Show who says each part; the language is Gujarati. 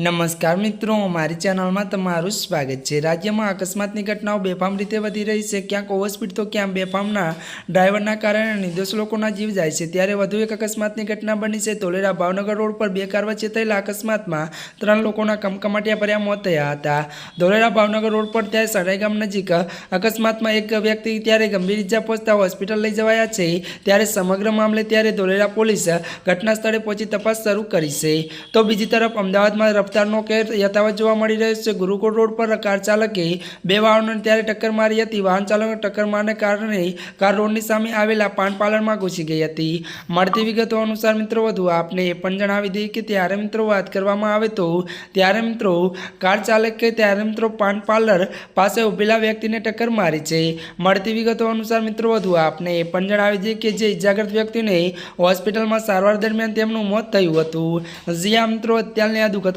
Speaker 1: નમસ્કાર મિત્રો, મારી ચેનલમાં તમારું સ્વાગત છે. રાજ્યમાં અકસ્માતની ઘટનાઓ બેફામ રીતે વધી રહી છે. ક્યાંક ઓવરસ્પીડ તો ક્યાંક બેફામના ડ્રાઈવરના કારણે નિર્દોષ લોકોના જીવ જાય છે. ત્યારે વધુ એક અકસ્માતની ઘટના બની છે. ધોલેરા ભાવનગર રોડ પર બે કાર વચ્ચે થયેલા અકસ્માતમાં ત્રણ લોકોના કમકમાટિયા ભર્યા મોત થયા હતા. ધોલેરા ભાવનગર રોડ પર ત્યારે સરાઈ ગામ નજીક અકસ્માતમાં એક વ્યક્તિ ત્યારે ગંભીર ઇજા પહોંચતા હોસ્પિટલ લઈ જવાયા છે. ત્યારે સમગ્ર મામલે ત્યારે ધોલેરા પોલીસ ઘટના સ્થળે પહોંચી તપાસ શરૂ કરી છે. તો બીજી તરફ અમદાવાદમાં રફતારનો કેર યથાવત જોવા મળી રહ્યો છે. ગુરુકુળ રોડ પર કાર ચાલકે બે વાહનોને ત્યારે ટક્કર મારી હતી. વાહન ચાલકને ટક્કર મારને કારણે કાર રોડની સામે આવેલા પાન પાર્લરમાં ઘૂસી ગઈ હતી. મળતી વિગતો અનુસાર મિત્રો વધુ આપને એ પણ જણાવી દઈએ કે ત્યારે મિત્રો વાત કરવામાં આવે તો ત્યારે મિત્રો કાર ચાલકે ત્યારે મિત્રો પાન પાર્લર પાસે ઊભેલા વ્યક્તિને ટક્કર મારી છે. મળતી વિગતો અનુસાર મિત્રો વધુ આપને એ પણ જણાવી દઈએ કે જે ઇજાગ્રસ્ત વ્યક્તિને હોસ્પિટલમાં સારવાર દરમિયાન તેમનું મોત થયું હતું. જ્યાં મિત્રો, અત્યારની આ દુઃખદ